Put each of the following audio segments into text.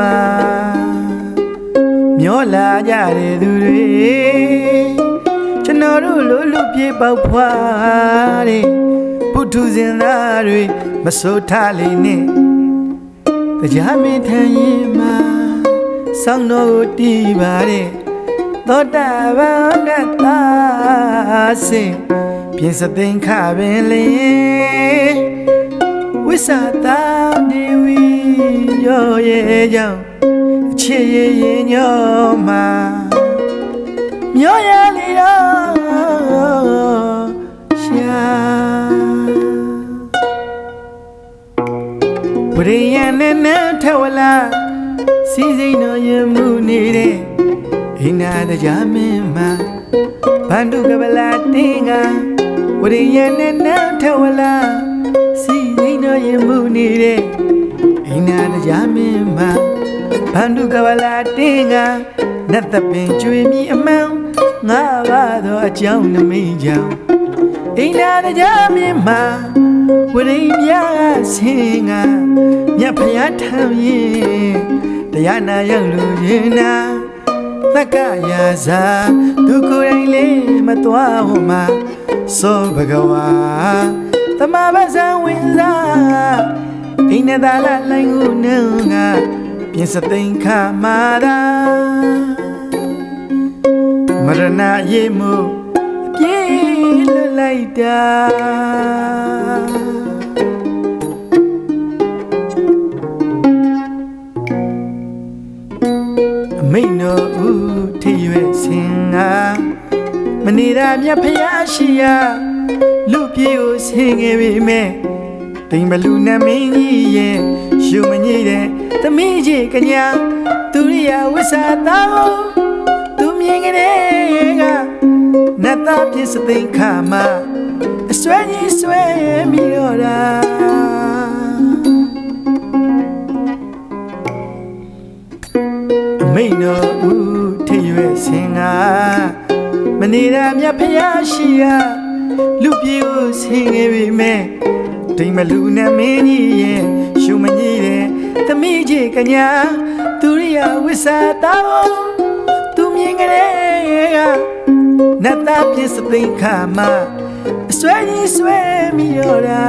မှာမျောလာကြတဲ့သူတွေကျွန်တော်တို့လူလူပြေပေါက်ဖွာတဲ့ပုထုဇဉ်သားတွေမဆိုးထားလိမ့်နဲ့တရားမင်းထံရင်မှာဆောင်းတော်ကိုတီးပါတဲ့သောတာပန်ကတာစင်ပြင်းစသိမ့်ခပင်လေဝိသတာ ရောရဲ့ကြောင့်အချစ်ရဲ့ရင်ညောမှာမျောရလေတော့ရှာဝရိယနဲ့နဲ့ထဝလာစီစိန်တော်ရင်မှုနေတဲ့အိနာတကြမင်းမှာဘန္တုကပလာတင်းကဝရိယနဲ့နဲ့ထဝလာစီစိန်တော်ရင်မှုနေတဲ့အိ နာတကြမင်းမှာဘန္တုကပလာတင်းကနတ်သပင်ကျွေမြီအမှန်ငါပါတော့အကြောင်းနမိတ်ကြောင့်အိနာတကြမင်းမှာဝရိမြဆင်းကမြတ်ဖျားထံရင်တရားနာရောက်လူရင်နာသက္ကရာဇာသူကိုယ်တိုင်လေးမတော်ဟောမှာသောဘဂဝါသမဘာဇံဝင်စား အိနေသာလလိုင်းကိုနှုံငါပြင်စသိင်္ခမာသာမရဏရေမှုအပြေးလွတ်လိုက်တာအမိန်တော်ဦးထိရွယ်စင်ငါမနေတာမြတ်ဖျားရှိရာလူပြေကိုဆင်ငယ်ပြီမဲ့ တိမ်ဘလူနမင်းကြီးရဲ့ရှုမညိတဲ့သမီးကြီးကညာသူရိယဝိစာတောသူမြင်ကလေးကနတ်သားပြစ်စသိင်္ခါမအစွဲကြီးဆွဲမိတော့တာအမိန်တော်ဦးထိရွယ်စင်ကမနေတာမြတ်ဖျားရှိရာလူပြေကိုဆင်းငယ်ပြီမဲ့ ဒိမ်မလူနဲ့မင်းကြီးရဲ့ရှုမကြီးတဲ့သမီးကြီးကညာသူရိယဝိစာတောသူမြင်ကလေးကနတ်သားပြစ်စသိင်္ခါမအစွဲကြီးဆွဲမိတော့တာ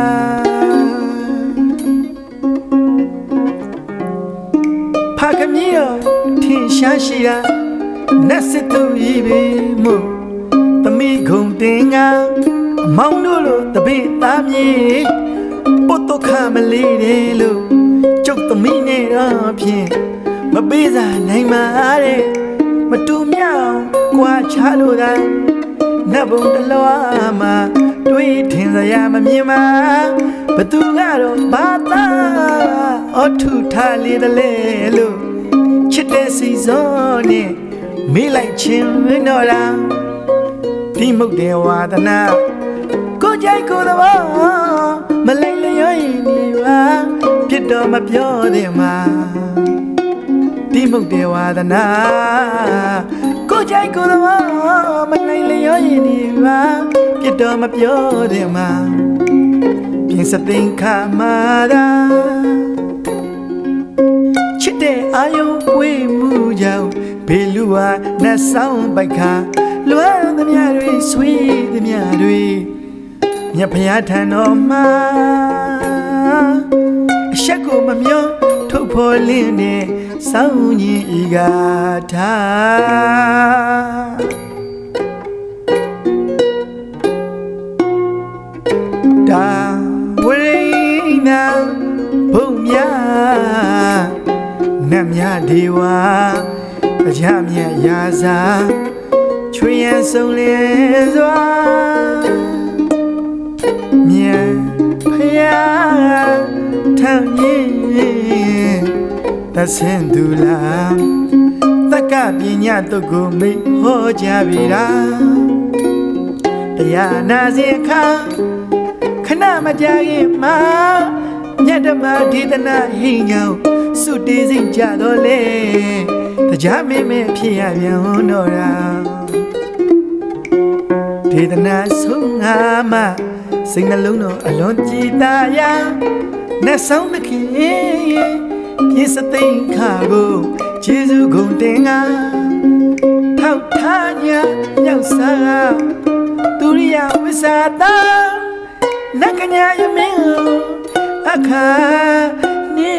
ဖာကမီရောထင်ရှားရှိတာနတ်စစ်သူကြီးပဲမို့သမီးခုံတင်က မောင်တို့လိုတပိသားမြေပုတ်တော့ခမလေးတယ်လို့ကျုပ်သမီးနဲ့တော့ဖြင့်မပေးစားနိုင်ပါတဲ့မတူမြောင်ကွာချလို့သာနတ်ဘုံတလွားမှာတွေးထင်စရာမမြင်ပါဘသူကတော့ဘာသာအထုထားလေတယ်လေလို့ချစ်တဲ့စီစောနဲ့မေးလိုက်ချင်းတော့လားဒီမုတ်တဲ့ဝါဒနာ ကိုကြိုက်ကိုယ်တော်မလိုက်လျောရင်ဒီပါပြစ်တော့မပြောတဲ့မှာဒီမုတ်တဲ့ဝါဒနာကိုကြိုက်ကိုယ်တော်မလိုက်လျောရင်ဒီပါပြစ်တော့မပြောတဲ့မှာပြင်စသိင်္ခါမာရာချစ်တဲ့အာယုံပွေမှုကြောင့်ဘေလူဟာနှဆောင်ပိုက်ခါလွမ်းသမျှတွေဆွေးသမျှတွေ မြတ်ဖျားထံတော်မှာအဆက်ကိုမမျောထုတ်ဖော်လင်းနဲ့စောင်းရင်ဤကထားဒါဝရိနာဘုံများနတ်မြဒေဝအကြမြတ်ရာဇာချွေရန်ဆုံးလင်းစွာ ထံရင်တဆင်သူလာတက္ကပညာတုတ်ကိုမိတ်ဟောကြပြီလားတရားနာစီအခါခဏမကြာခင်မှာမြတ်ဓမ္မဒေသနာဟိညောင်းစုတေးစိတ်ကြတော့လေတရားမင်းမဖြစ်ရပြန်ဟောတော့တာဒေသနာဆုံးငါမစိတ်နှလုံးတော်အလွန်ကြည်သာရာ နဲ့ဆောင်သခင်ပြည့်စသိင်္ခါကိုကျေးဇူးကုန်တင်ငါမြောက်ထားညာမြောက်စားသူရိယဝိစာတာလက်ကညာယမင်းအခါနေ